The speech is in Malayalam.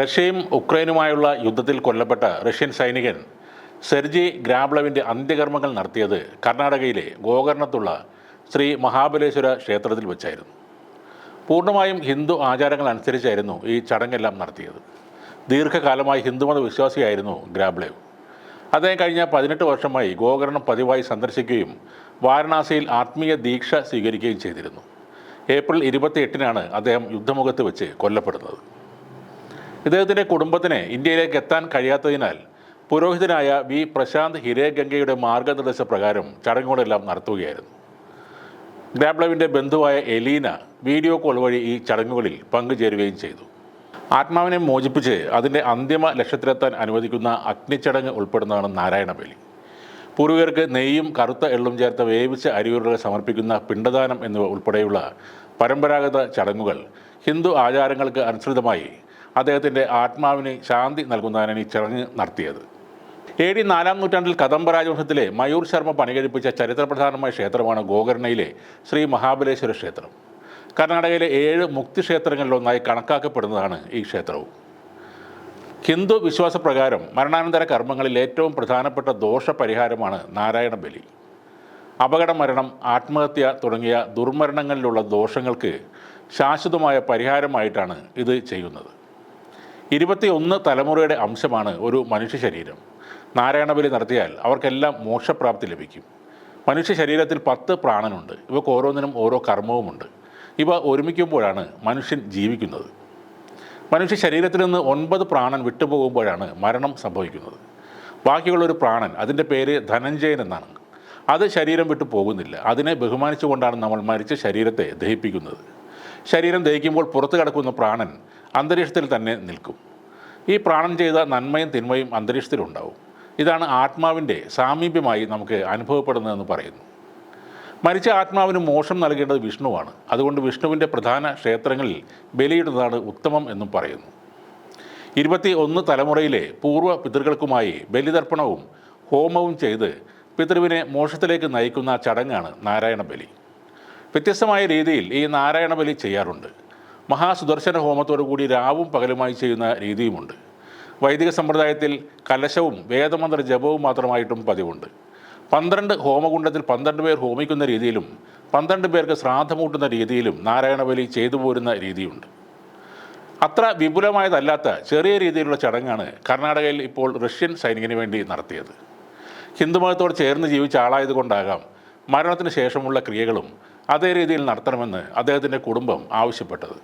റഷ്യയും ഉക്രൈനുമായുള്ള യുദ്ധത്തിൽ കൊല്ലപ്പെട്ട റഷ്യൻ സൈനികൻ സെർജി ഗ്രാബ്ലവിന്റെ അന്ത്യകർമ്മങ്ങൾ നടത്തിയത് കർണാടകയിലെ ഗോകർണത്തുള്ള ശ്രീ മഹാബലേശ്വര ക്ഷേത്രത്തിൽ വെച്ചായിരുന്നു. പൂർണമായും ഹിന്ദു ആചാരങ്ങൾ അനുസരിച്ചായിരുന്നു ഈ ചടങ്ങെല്ലാം നടത്തിയത്. ദീർഘകാലമായി ഹിന്ദുമത വിശ്വാസിയായിരുന്നു ഗ്രാബ്ലേവ്. അദ്ദേഹം കഴിഞ്ഞ പതിനെട്ട് വർഷമായി ഗോകർണം പതിവായി സന്ദർശിക്കുകയും വാരണാസിയിൽ ആത്മീയ ദീക്ഷ സ്വീകരിക്കുകയും ചെയ്തിരുന്നു. ഏപ്രിൽ ഇരുപത്തി എട്ടിനാണ് അദ്ദേഹം യുദ്ധമുഖത്ത് വെച്ച് കൊല്ലപ്പെടുന്നത്. ഇദ്ദേഹത്തിന്റെ കുടുംബത്തിന് ഇന്ത്യയിലേക്ക് എത്താൻ കഴിയാത്തതിനാൽ പുരോഹിതനായ വി. പ്രശാന്ത് ഹിരേഗംഗയുടെ മാർഗനിർദ്ദേശപ്രകാരം ചടങ്ങുകളെല്ലാം നടത്തുകയായിരുന്നു. ഗ്രാബ്ലവിന്റെ ബന്ധുവായ എലീന വീഡിയോ കോൾ വഴി ഈ ചടങ്ങുകളിൽ പങ്കുചേരുകയും ചെയ്തു. ആത്മാവിനെ മോചിപ്പിച്ച് അതിന്റെ അന്തിമ ലക്ഷ്യത്തിലെത്താൻ അനുവദിക്കുന്ന അഗ്നിച്ചടങ്ങ് ഉൾപ്പെടുന്നതാണ് നാരായണബലി. പൂർവികർക്ക് നെയ്യും കറുത്ത എള്ളും ചേർത്ത വേവിച്ച അരിയുരുകൾ സമർപ്പിക്കുന്ന പിണ്ടദാനം എന്നിവ ഉൾപ്പെടെയുള്ള പരമ്പരാഗത ചടങ്ങുകൾ ഹിന്ദു ആചാരങ്ങൾക്ക് അനുസൃതമായി അദ്ദേഹത്തിന്റെ ആത്മാവിന് ശാന്തി നൽകുന്നതിനാണ് ഈ ചടങ്ങ് നടത്തിയത്. എ ഡി നാലാം നൂറ്റാണ്ടിൽ കദംബ രാജവംശത്തിലെ മയൂർ ശർമ്മ പണികഴിപ്പിച്ച ചരിത്രപ്രധാനമായ ക്ഷേത്രമാണ് ഗോകർണയിലെ ശ്രീ മഹാബലേശ്വര ക്ഷേത്രം. കർണാടകയിലെ ഏഴ് മുക്തി ക്ഷേത്രങ്ങളിലൊന്നായി കണക്കാക്കപ്പെടുന്നതാണ് ഈ ക്ഷേത്രവും. ഹിന്ദു വിശ്വാസപ്രകാരം മരണാനന്തര കർമ്മങ്ങളിൽ ഏറ്റവും പ്രധാനപ്പെട്ട ദോഷപരിഹാരമാണ് നാരായണ ബലി. അപകട മരണം ആത്മഹത്യ തുടങ്ങിയ ദുർമരണങ്ങളിലുള്ള ദോഷങ്ങൾക്ക് ശാശ്വതമായ പരിഹാരമായിട്ടാണ് ഇത് ചെയ്യുന്നത്. ഇരുപത്തിയൊന്ന് തലമുറയുടെ അംശമാണ് ഒരു മനുഷ്യ ശരീരം. നാരായണബലി നടത്തിയാൽ അവർക്കെല്ലാം മോക്ഷപ്രാപ്തി ലഭിക്കും. മനുഷ്യ ശരീരത്തിൽ പത്ത് പ്രാണനുണ്ട്. ഇവക്ക് ഓരോന്നിനും ഓരോ കർമ്മവുമുണ്ട്. ഇവ ഒരുമിക്കുമ്പോഴാണ് മനുഷ്യൻ ജീവിക്കുന്നത്. മനുഷ്യ ശരീരത്തിൽ നിന്ന് ഒൻപത് പ്രാണൻ വിട്ടുപോകുമ്പോഴാണ് മരണം സംഭവിക്കുന്നത്. ബാക്കിയുള്ള ഒരു പ്രാണൻ അതിന്റെ പേര് ധനഞ്ജയൻ എന്നാണ്. അത് ശരീരം വിട്ടു പോകുന്നില്ല. അതിനെ ബഹുമാനിച്ചുകൊണ്ടാണ് നമ്മൾ മരിച്ച ശരീരത്തെ ദഹിപ്പിക്കുന്നത്. ശരീരം ദഹിക്കുമ്പോൾ പുറത്തു കിടക്കുന്ന പ്രാണൻ അന്തരീക്ഷത്തിൽ തന്നെ നിൽക്കും. ഈ പ്രാണൻ ചെയ്ത നന്മയും തിന്മയും അന്തരീക്ഷത്തിലുണ്ടാവും. ഇതാണ് ആത്മാവിന്റെ സാമീപ്യമായി നമുക്ക് അനുഭവപ്പെടുന്നതെന്ന് പറയുന്നു. മരിച്ച ആത്മാവിന് മോക്ഷം നൽകേണ്ടത് വിഷ്ണുവാണ്. അതുകൊണ്ട് വിഷ്ണുവിന്റെ പ്രധാന ക്ഷേത്രങ്ങളിൽ ബലിയിടുന്നതാണ് ഉത്തമം എന്നും പറയുന്നു. ഇരുപത്തി ഒന്ന് തലമുറയിലെ പൂർവ പിതൃകൾക്കുമായി ബലിതർപ്പണവും ഹോമവും ചെയ്ത് പിതൃവിനെ മോക്ഷത്തിലേക്ക് നയിക്കുന്ന ചടങ്ങാണ് നാരായണ ബലി വ്യത്യസ്തമായ രീതിയിൽ ഈ നാരായണ ബലി ചെയ്യാറുണ്ട്. മഹാസുദർശന ഹോമത്തോടു കൂടി രാവും പകലുമായി ചെയ്യുന്ന രീതിയുമുണ്ട്. വൈദിക സമ്പ്രദായത്തിൽ കലശവും വേദമന്ത്ര ജപവും മാത്രമായിട്ടും പതിവുണ്ട്. പന്ത്രണ്ട് ഹോമകുണ്ടത്തിൽ പന്ത്രണ്ട് പേർ ഹോമിക്കുന്ന രീതിയിലും പന്ത്രണ്ട് പേർക്ക് ശ്രാദ്ധമൂട്ടുന്ന രീതിയിലും നാരായണബലി ചെയ്തു പോരുന്ന രീതിയുണ്ട്. അത്ര വിപുലമായതല്ലാത്ത ചെറിയ രീതിയിലുള്ള ചടങ്ങാണ് കർണാടകയിൽ ഇപ്പോൾ റഷ്യൻ സൈനികന് വേണ്ടി നടത്തിയത്. ഹിന്ദുമതത്തോട് ചേർന്ന് ജീവിച്ച ആളായതുകൊണ്ടാകാം മരണത്തിന് ശേഷമുള്ള ക്രിയകളും അതേ രീതിയിൽ നടത്തണമെന്ന് അദ്ദേഹത്തിന്റെ കുടുംബം ആവശ്യപ്പെട്ടത്.